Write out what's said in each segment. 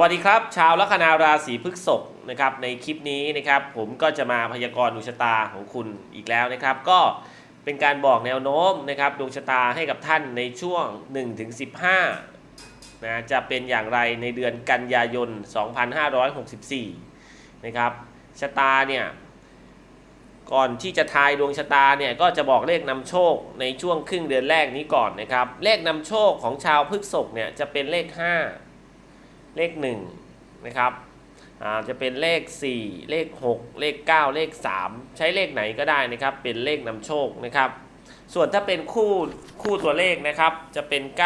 สวัสดีครับ ชาวลัคนาราศีพฤษภนะครับในคลิปนี้นะครับผมก็จะมาพยากรณ์ดวงชะตาของคุณอีกแล้วนะครับ ก็เป็นการบอกแนวโน้มนะครับดวงชะตาให้กับท่านในช่วง 1-15นะจะเป็นอย่างไรในเดือนกันยายน 2564นะครับชะตาเนี่ยก่อนที่จะทายดวงชะตาเนี่ยก็จะบอกเลขนำโชคในช่วงครึ่งเดือนแรกนี้ก่อนนะครับเลขนำโชคของชาวพฤษภเนี่ยจะเป็นเลข 5 เลข1นะครับอ่าจะเป็นเลข 4 เลข 6 เลข 9 เลข 3 ใช้เลขไหนก็ได้นะครับ เป็นเลขนำโชคนะครับ ส่วนถ้าเป็นคู่คู่ตัวเลขนะครับ จะเป็น 93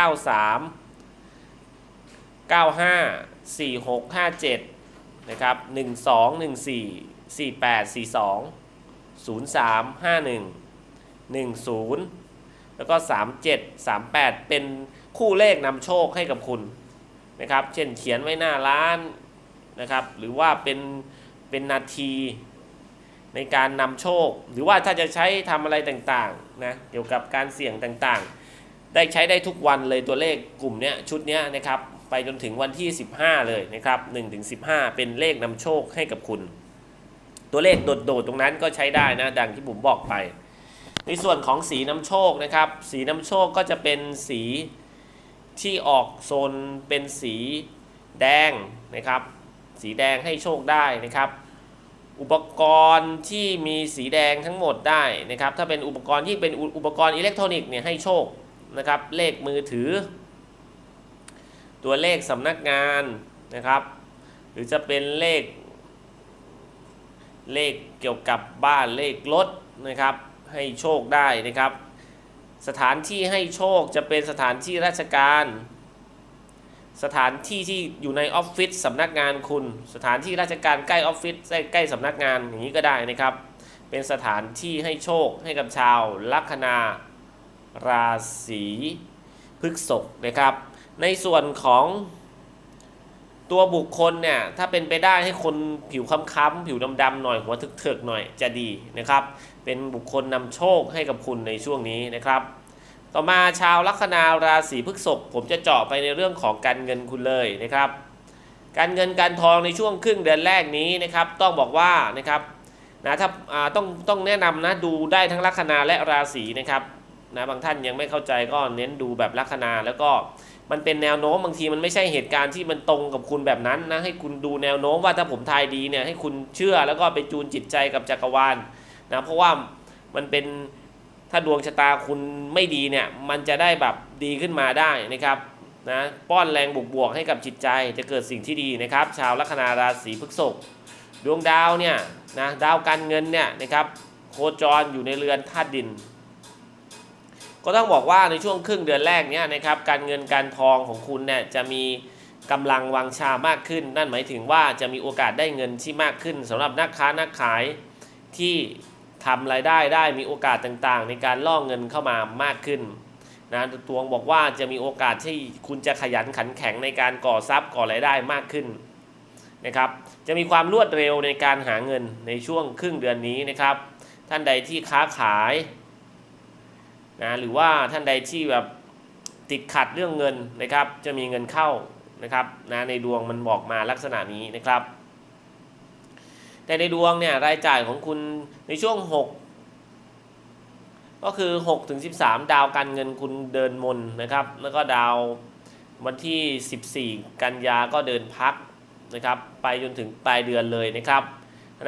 95 46 57นะครับ12 14 48 42 03 51 10 แล้วก็ 37 38 เป็นคู่เลขนำโชคให้กับคุณ นะครับ เช่นเขียนไว้หน้าร้านนะครับ หรือว่าเป็นเป็นนาทีในการนำโชค หรือว่าถ้าจะใช้ทำอะไรต่างๆนะเกี่ยวกับการเสี่ยงต่างๆ ได้ใช้ได้ทุกวันเลยตัวเลขกลุ่มเนี้ยชุดเนี้ยนะครับไปจนถึงวันที่ 15 เลยนะครับ1ถึง15 เป็นเลขนำโชคให้กับคุณ ตัวเลขโดดๆตรงนั้นก็ใช้ได้นะดังที่ผมบอกไป ในส่วนของสีนำโชคนะครับ สีนำโชคก็จะเป็นสี ที่ออกโซนเป็นสีแดงนะครับ สีแดงให้โชคได้นะครับ อุปกรณ์ที่มีสีแดงทั้งหมดได้นะครับ ถ้าเป็นอุปกรณ์ที่เป็นอุปกรณ์อิเล็กทรอนิกส์เนี่ยให้โชคนะครับ เลขมือถือ ตัวเลขสำนักงานนะครับ หรือจะเป็นเลข เลขเกี่ยวกับบ้านเลขรถนะครับ ให้โชคได้นะครับ สถานที่ให้โชคจะเป็นสถานที่ราชการ สถานที่ที่อยู่ในออฟฟิศสำนักงานคุณ สถานที่ราชการใกล้ออฟฟิศใกล้สำนักงานอย่างนี้ก็ได้นะครับ เป็นสถานที่ให้โชคให้กับชาวลัคนาราศีพฤษภนะครับ ในส่วนของตัวบุคคลเนี่ยถ้าเป็นไปได้ให้คนผิวค้ำๆผิวดำๆหน่อยหัวเถิกๆหน่อยจะดีนะครับ เป็นบุคคลนำโชคให้กับคุณในช่วงนี้นะครับ ต่อมาชาวลัคนาราศีพฤษภผมจะเจาะไปในเรื่องของการเงินคุณเลยนะครับ การเงินการทองในช่วงครึ่งเดือนแรกนี้นะครับ ต้องบอกว่านะครับนะถ้าต้องต้องแนะนำนะดูได้ทั้งลัคนาและราศีนะครับนะบางท่านยังไม่เข้าใจก็เน้นดูแบบลัคนาแล้วก็มันเป็นแนวโน้มบางทีมันไม่ใช่เหตุการณ์ที่มันตรงกับคุณแบบนั้นนะให้คุณดูแนวโน้มว่าถ้าผมทายดีเนี่ยให้คุณเชื่อแล้วก็ไปจูนจิตใจกับจักรวาลนะเพราะว่ามันเป็น ถ้าดวงชะตาคุณไม่ดีเนี่ยมันจะได้แบบดีขึ้นมาได้นะครับนะป้อนแรงบวกๆให้กับจิตใจจะเกิดสิ่งที่ดีนะครับ ชาวลัคนาราศีพฤษภดวงดาวเนี่ยนะดาวการเงินเนี่ยนะครับโคจรอยู่ในเรือนธาตุดิน ก็ต้องบอกว่าในช่วงครึ่งเดือนแรกเนี่ยนะครับการเงินการทองของคุณเนี่ยจะมีกำลังวังชามากขึ้น นั่นหมายถึงว่าจะมีโอกาสได้เงินที่มากขึ้นสำหรับนักค้านักขายที่ ทำรายได้ได้มีโอกาสต่างๆ ในการล่อเงินเข้ามามากขึ้นนะตวงบอกว่าจะมีโอกาสที่คุณจะขยันขันแข็งในการก่อทรัพย์ก่อรายได้มากขึ้นนะครับ จะมีความรวดเร็วในการหาเงินในช่วงครึ่งเดือนนี้นะครับ ท่านใดที่ค้าขายนะหรือว่าท่านใดที่แบบติดขัดเรื่องเงินนะครับ จะมีเงินเข้านะครับนะในดวงมันบอกมาลักษณะนี้นะครับ แต่ในดวงเนี่ยรายจ่ายของคุณในช่วง 6 ก็คือ6ถึง13 ดาวการเงินคุณเดินมนนะครับ แล้วก็ดาววันที่ 14 กันยาก็เดินพักนะครับ ไปจนถึงปลายเดือนเลยนะครับ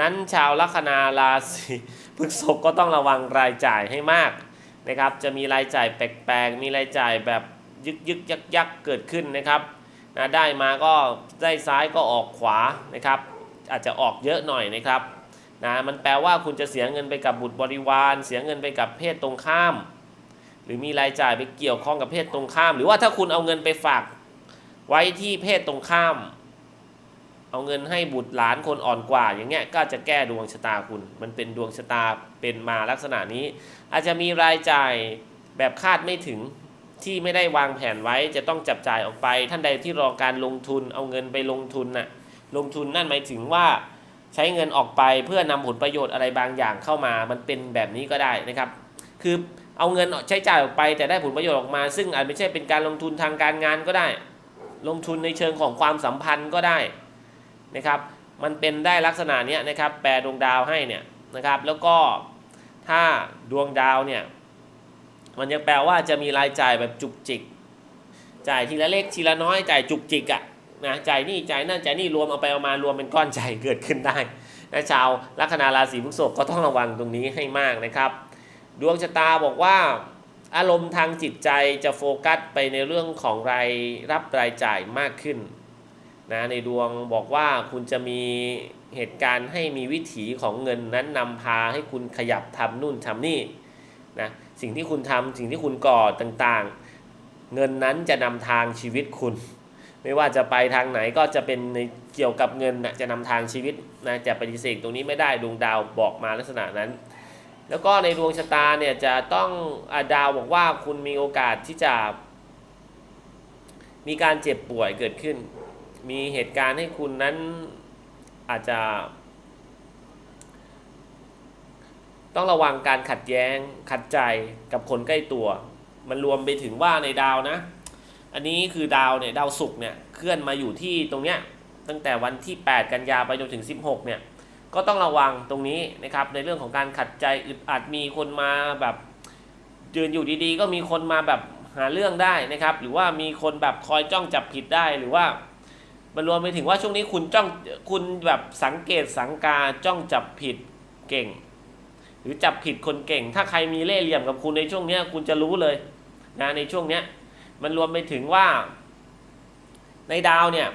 นั้นชาวลัคนาราศีพฤษภก็ต้องระวังรายจ่ายให้มากนะครับ จะมีรายจ่ายแปลกๆ มีรายจ่ายแบบยึกยึกยักยักเกิดขึ้นนะครับนะได้มาก็ได้ซ้ายก็ออกขวานะครับ อาจจะออกเยอะหน่อยนะครับนะมันแปลว่าคุณจะเสียเงินไปกับบุตรบริวาร เสียเงินไปกับเพศตรงข้าม หรือมีรายจ่ายไปเกี่ยวข้องกับเพศตรงข้าม หรือว่าถ้าคุณเอาเงินไปฝากไว้ที่เพศตรงข้าม เอาเงินให้บุตรหลานคนอ่อนกว่า อย่างเงี้ยก็จะแก้ดวงชะตาคุณ มันเป็นดวงชะตาเป็นมาลักษณะนี้ อาจจะมีรายจ่ายแบบคาดไม่ถึงที่ไม่ได้วางแผนไว้จะต้องจับจ่ายออกไป ท่านใดที่รอการลงทุนเอาเงินไปลงทุนน่ะ ลงทุนนั่นหมายถึงว่าใช้เงินออกไปเพื่อนำผลประโยชน์อะไรบางอย่างเข้ามา มันเป็นแบบนี้ก็ได้นะครับ คือเอาเงินใช้จ่ายออกไปแต่ได้ผลประโยชน์ออกมา ซึ่งอาจไม่ใช่เป็นการลงทุนทางการงานก็ได้ ลงทุนในเชิงของความสัมพันธ์ก็ได้นะครับ มันเป็นได้ลักษณะนี้นะครับ แปลดวงดาวให้เนี่ยนะครับ แล้วก็ถ้าดวงดาวเนี่ยมันยังแปลว่าจะมีรายจ่ายแบบจุกจิก จ่ายทีละเล็กทีละน้อยจ่ายจุกจิกอะ นะจ่ายนี่จ่ายนั่นจ่ายนี่รวมเอาไปเอามารวมเป็นก้อนใหญ่เกิดขึ้นได้นะชาวลัคนาราศีพฤษภก็ต้องระวังตรงนี้ให้มากนะครับ ดวงชะตาบอกว่า อารมณ์ทางจิตใจจะโฟกัสไปในเรื่องของรายรับรายจ่ายมากขึ้นนะในดวงบอกว่าคุณจะมีเหตุการณ์ให้มีวิถีของเงินนั้นนำพาให้คุณขยับทำนู่นทำนี่นะสิ่งที่คุณทำสิ่งที่คุณก่อต่างๆ เงินนั้นจะนำทางชีวิตคุณ ไม่ว่าจะไปทางไหนก็จะเป็นในเกี่ยวกับเงินนะจะนำทางชีวิตนะจะปฏิเสธตรงนี้ไม่ได้ดวงดาวบอกมาลักษณะนั้น แล้วก็ในดวงชะตาเนี่ยจะต้องอาดาวบอกว่าคุณมีโอกาสที่จะ มีการเจ็บป่วยเกิดขึ้น มีเหตุการณ์ให้คุณนั้นอาจจะ ต้องระวังการขัดแย้งขัดใจกับคนใกล้ตัว มันรวมไปถึงว่าในดาวนะ อันนี้คือดาวเนี่ยดาวศุกร์เนี่ยเคลื่อนมาอยู่ที่ตรงเนี้ยตั้งแต่วันที่ 8 กันยาไปจนถึง 16 เนี่ยก็ต้องระวังตรงนี้นะครับในเรื่องของการขัดใจอึดอัดมีคนมาแบบยืนอยู่ดีๆ ก็มีคนมาแบบหาเรื่องได้นะครับ หรือว่ามีคนแบบคอยจ้องจับผิดได้หรือว่ามันรวมไปถึงว่าช่วงนี้คุณจ้องคุณแบบสังเกตสังกาจ้องจับผิดเก่ง หรือจับผิดคนเก่ง ถ้าใครมีเล่ห์เหลี่ยมกับคุณในช่วงเนี้ยคุณจะรู้เลยนะในช่วงเนี้ย มันรวมไปถึงว่า ในดาวเนี่ย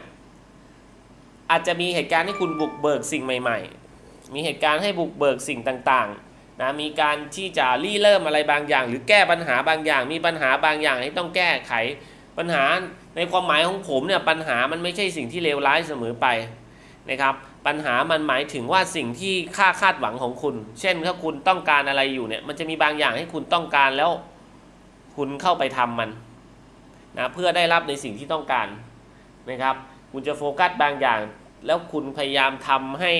อาจจะมีเหตุการณ์ให้คุณบุกเบิกสิ่งใหม่ ๆ มีเหตุการณ์ให้บุกเบิกสิ่งต่างๆนะมีการที่จะรีเริ่มอะไรบางอย่าง หรือแก้ปัญหาบางอย่าง มีปัญหาบางอย่างให้ต้องแก้ไขปัญหาในความหมายของผมเนี่ยปัญหามันไม่ใช่สิ่งที่เลวร้ายเสมอไปนะครับปัญหามันหมายถึงว่าสิ่งที่ค่าคาดหวังของคุณ เช่นถ้าคุณต้องการอะไรอยู่เนี่ยมันจะมีบางอย่างให้คุณต้องการแล้ว คุณเข้าไปทำมัน นะเพื่อได้รับในสิ่งที่ต้องการนะครับ คุณจะโฟกัสบางอย่าง แล้วคุณพยายามทำให้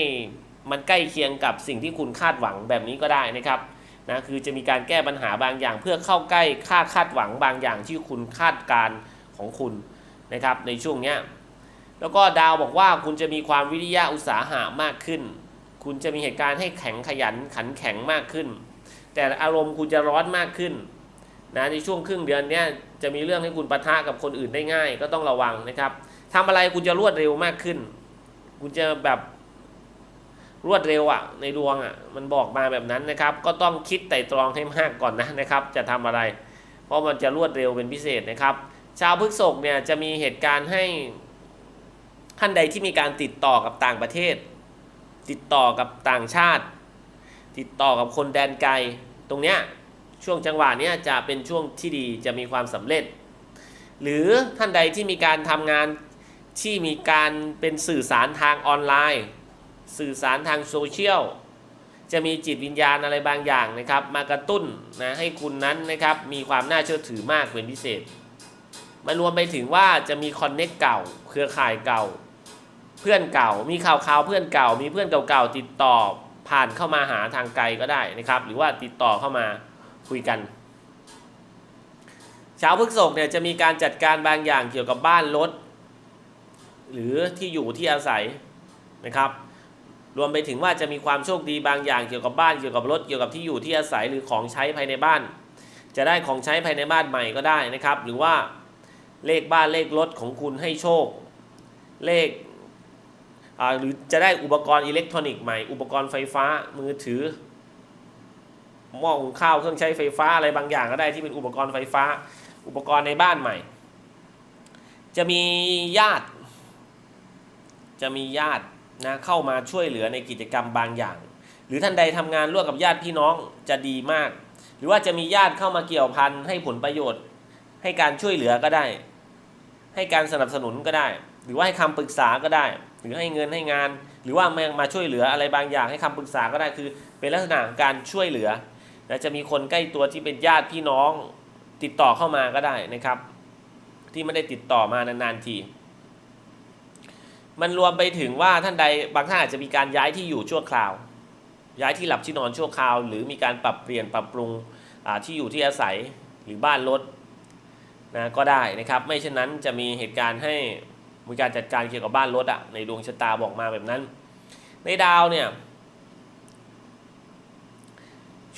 มันใกล้เคียงกับสิ่งที่คุณคาดหวังแบบนี้ก็ได้นะครับนะคือจะมีการแก้ปัญหาบางอย่าง เพื่อเข้าใกล้ค่าคาดหวังบางอย่างที่คุณคาดการของคุณนะครับ ในช่วงเนี้ยแล้วก็ดาวบอกว่าคุณจะมีความวิริยะอุตสาหะมากขึ้น คุณจะมีเหตุการณ์ให้แข็งขยันขันแข็งมากขึ้น แต่อารมณ์คุณจะร้อนมากขึ้น นะในช่วงครึ่งเดือนเนี้ยจะมีเรื่องให้คุณปะทะกับคนอื่นได้ง่าย ก็ต้องระวังนะครับทำอะไรคุณจะรวดเร็วมากขึ้น คุณจะแบบรวดเร็วอะ่ะในดวงอะ่ะมันบอกมาแบบนั้นนะครับ ก็ต้องคิดไต่ตรองให้มากก่อนนะนะครับ จะทำอะไร เพราะมันจะรวดเร็วเป็นพิเศษนะครับ ชาวพฤษภเนี่ยจะมีเหตุการณ์ให้ท่านใดที่มีการติดต่อกับต่างประเทศ ติดต่อกับต่างชาติ ติดต่อกับคนแดนไกลตรงเนี้ย ช่วงจังหวะนี้จะเป็นช่วงที่ดีจะมีความสำเร็จ หรือท่านใดที่มีการทำงานที่มีการเป็นสื่อสารทางออนไลน์ สื่อสารทางโซเชียลจะมีจิตวิญญาณอะไรบางอย่างนะครับ มากระตุ้นนะให้คุณนั้นนะครับมีความน่าเชื่อถือมากเป็นพิเศษมารวมไปถึงว่าจะมีคอนเน็กเก่า เครือข่ายเก่า เพื่อนเก่า มีข่าวข่าวเพื่อนเก่า มีเพื่อนเก่าๆติดต่อผ่านเข้ามาหาทางไกลก็ได้นะครับ หรือว่าติดต่อเข้ามา คุยกันชาวพฤกษกเนี่ยจะมีการจัดการบางอย่างเกี่ยวกับบ้านรถหรือที่อยู่ที่อาศัยนะครับ รวมไปถึงว่าจะมีความโชคดีบางอย่างเกี่ยวกับบ้านเกี่ยวกับรถเกี่ยวกับที่อยู่ที่อาศัยหรือของใช้ภายในบ้าน จะได้ของใช้ภายในบ้านใหม่ก็ได้นะครับ หรือว่าเลขบ้านเลขรถของคุณให้โชค เลขหรือจะได้อุปกรณ์อิเล็กทรอนิกส์ใหม่ อุปกรณ์ไฟฟ้ามือถือ หม้อหุงข้าวเครื่องใช้ไฟฟ้าอะไรบางอย่างก็ได้ที่เป็นอุปกรณ์ไฟฟ้า อุปกรณ์ในบ้านใหม่ จะมีญาติ จะมีญาตินะเข้ามาช่วยเหลือในกิจกรรมบางอย่าง หรือท่านใดทำงานร่วมกับญาติพี่น้องจะดีมาก หรือว่าจะมีญาติเข้ามาเกี่ยวพันให้ผลประโยชน์ ให้การช่วยเหลือก็ได้ ให้การสนับสนุนก็ได้ หรือว่าให้คำปรึกษาก็ได้ หรือให้เงินให้งาน หรือว่ามาช่วยเหลืออะไรบางอย่างให้คำปรึกษาก็ได้คือ เป็นลักษณะของการช่วยเหลือ และจะมีคนใกล้ตัวที่เป็นญาติพี่น้องติดต่อเข้ามาก็ได้นะครับ ที่ไม่ได้ติดต่อมานานๆทีมันรวมไปถึงว่าท่านใดบางท่านอาจจะมีการย้ายที่อยู่ชั่วคราว ย้ายที่หลับที่นอนชั่วคราว หรือมีการปรับเปลี่ยนปรับปรุงที่อยู่ที่อาศัยหรือบ้านรถนะก็ได้นะครับ ไม่เช่นนั้นจะมีเหตุการณ์ให้มีการจัดการเกี่ยวกับบ้านรถอะในดวงชะตาบอกมาแบบนั้น ในดาวเนี่ย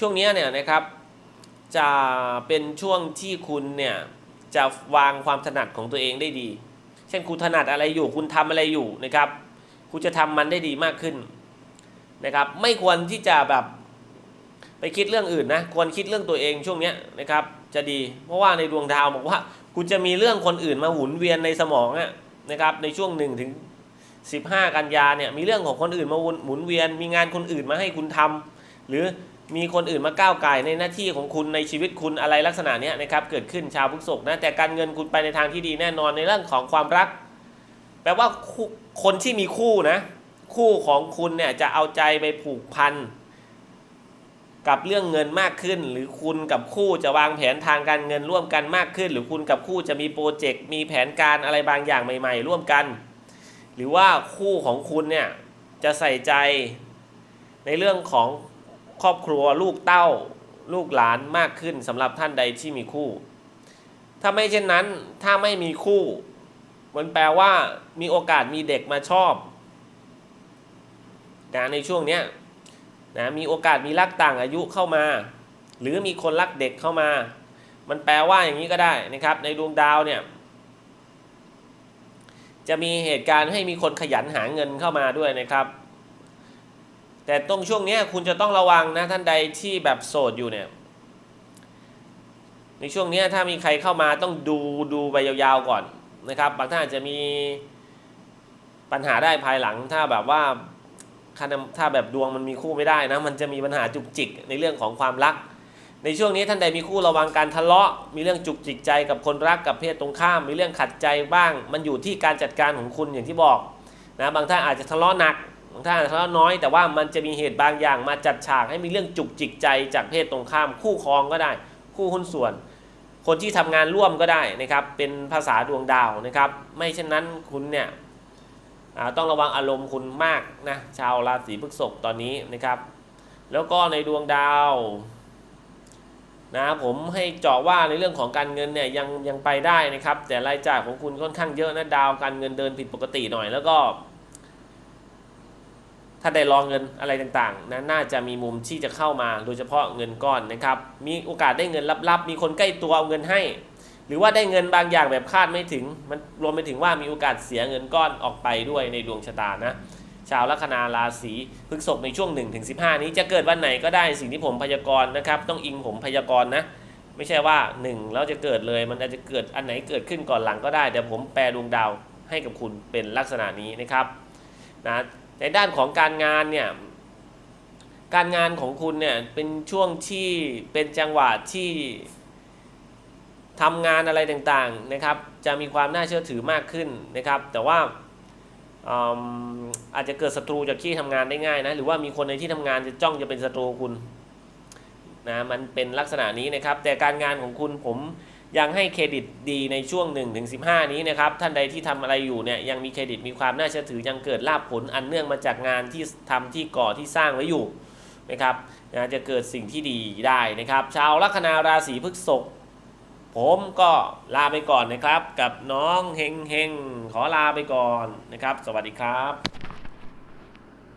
ช่วงนี้เนี่ยนะครับจะเป็นช่วงที่คุณเนี่ยจะวางความถนัดของตัวเองได้ดี เช่นคุณถนัดอะไรอยู่ คุณทำอะไรอยู่นะครับ คุณจะทำมันได้ดีมากขึ้นนะครับ ไม่ควรที่จะแบบไปคิดเรื่องอื่นนะ ควรคิดเรื่องตัวเองช่วงนี้นะครับ จะดี เพราะว่าในดวงดาวบอกว่าคุณจะมีเรื่องคนอื่นมาหมุนเวียนในสมองนะครับ ในช่วงหนึ่งถึง15 กันยาเนี่ยมีเรื่องของคนอื่นมาวนหมุนเวียน มีงานคนอื่นมาให้คุณทำหรือ มีคนอื่นมาก้าวไก่ในหน้าที่ของคุณในชีวิตคุณอะไรลักษณะนี้นะครับเกิดขึ้นชาวพฤษภนะแต่การเงินคุณไปในทางที่ดีแน่นอนในเรื่องของความรัก แปลว่าคนที่มีคู่นะ คู่ของคุณเนี่ยจะเอาใจไปผูกพันกับเรื่องเงินมากขึ้น หรือคุณกับคู่จะวางแผนทางการเงินร่วมกันมากขึ้น หรือคุณกับคู่จะมีโปรเจกต์มีแผนการอะไรบางอย่างใหม่ ๆ ร่วมกัน หรือว่าคู่ของคุณเนี่ยจะใส่ใจในเรื่องของ ครอบครัวลูกเต้าลูกหลานมากขึ้นสำหรับท่านใดที่มีคู่ ถ้าไม่เช่นนั้นถ้าไม่มีคู่ มันแปลว่ามีโอกาสมีเด็กมาชอบนะในช่วงเนี้ยนะมีโอกาสมีรักต่างอายุเข้ามา หรือมีคนรักเด็กเข้ามา มันแปลว่าอย่างนี้ก็ได้นะครับ ในดวงดาวเนี่ยจะมีเหตุการณ์ให้มีคนขยันหาเงินเข้ามาด้วยนะครับ แต่ตรงช่วงนี้คุณจะต้องระวังนะท่านใดที่แบบโสดอยู่เนี่ย ในช่วงนี้ถ้ามีใครเข้ามาต้องดูดูไปยาวๆก่อนนะครับ บางท่านอาจจะมีปัญหาได้ภายหลัง ถ้าแบบว่าถ้าแบบดวงมันมีคู่ไม่ได้นะ มันจะมีปัญหาจุกจิกในเรื่องของความรัก ในช่วงนี้ท่านใดมีคู่ระวังการทะเลาะ มีเรื่องจุกจิกใจกับคนรักกับเพศตรงข้าม มีเรื่องขัดใจบ้าง มันอยู่ที่การจัดการของคุณอย่างที่บอกนะบางท่านอาจจะทะเลาะหนัก บางท่านอาจจะทะเลาะน้อยแต่ว่ามันจะมีเหตุบางอย่างมาจัดฉากให้มีเรื่องจุกจิกใจจากเพศตรงข้าม คู่ครองก็ได้ คู่หุ้นส่วน คนที่ทำงานร่วมก็ได้นะครับ เป็นภาษาดวงดาวนะครับ ไม่เช่นนั้นคุณเนี่ยต้องระวังอารมณ์คุณมากนะชาวราศีพฤษภตอนนี้นะครับ แล้วก็ในดวงดาวนะผมให้เจาะว่าในเรื่องของการเงินเนี่ยยังยังไปได้นะครับ แต่รายจ่ายของคุณค่อนข้างเยอะนะดาวการเงินเดินผิดปกติหน่อยแล้วก็ ถ้าได้รองเงินอะไรต่างๆนะน่าจะมีมุมที่จะเข้ามาโดยเฉพาะเงินก้อนนะครับ มีโอกาสได้เงินลับๆ มีคนใกล้ตัวเอาเงินให้ หรือว่าได้เงินบางอย่างแบบคาดไม่ถึง มันรวมไปถึงว่ามีโอกาสเสียเงินก้อนออกไปด้วยในดวงชะตานะ ชาวลัคนาราศีพฤษภในช่วง1ถึง15 นี้จะเกิดวันไหนก็ได้สิ่งที่ผมพยากรณ์นะครับ ต้องอิงผมพยากรณ์นะไม่ใช่ว่า1แล้วจะเกิดเลยมันอาจจะเกิดอันไหนเกิดขึ้นก่อนหลังก็ได้เดี๋ยวผมแปลดวงดาวให้กับคุณเป็นลักษณะนี้นะครับนะ ในด้านของการงานเนี่ยการงานของคุณเนี่ยเป็นช่วงที่เป็นจังหวะที่ทำงานอะไรต่างๆนะครับ จะมีความน่าเชื่อถือมากขึ้นนะครับ แต่ว่าอาจจะเกิดศัตรูจากที่ทำงานได้ง่ายนะหรือว่ามีคนในที่ทำงานจะจ้องจะเป็นศัตรูคุณนะมันเป็นลักษณะนี้นะครับ แต่การงานของคุณผม ยังให้เครดิตดีในช่วง1ถึง15 นี้นะครับ ท่านใดที่ทำอะไรอยู่เนี่ยยังมีเครดิตมีความน่าเชื่อถือยังเกิดลาภผลอันเนื่องมาจากงานที่ทำที่ก่อที่สร้างไว้อยู่นะครับนะจะเกิดสิ่งที่ดีได้นะครับ ชาวลัคนาราศีพฤษภผมก็ลาไปก่อนนะครับ กับน้องเฮงเฮงขอลาไปก่อนนะครับ สวัสดีครับ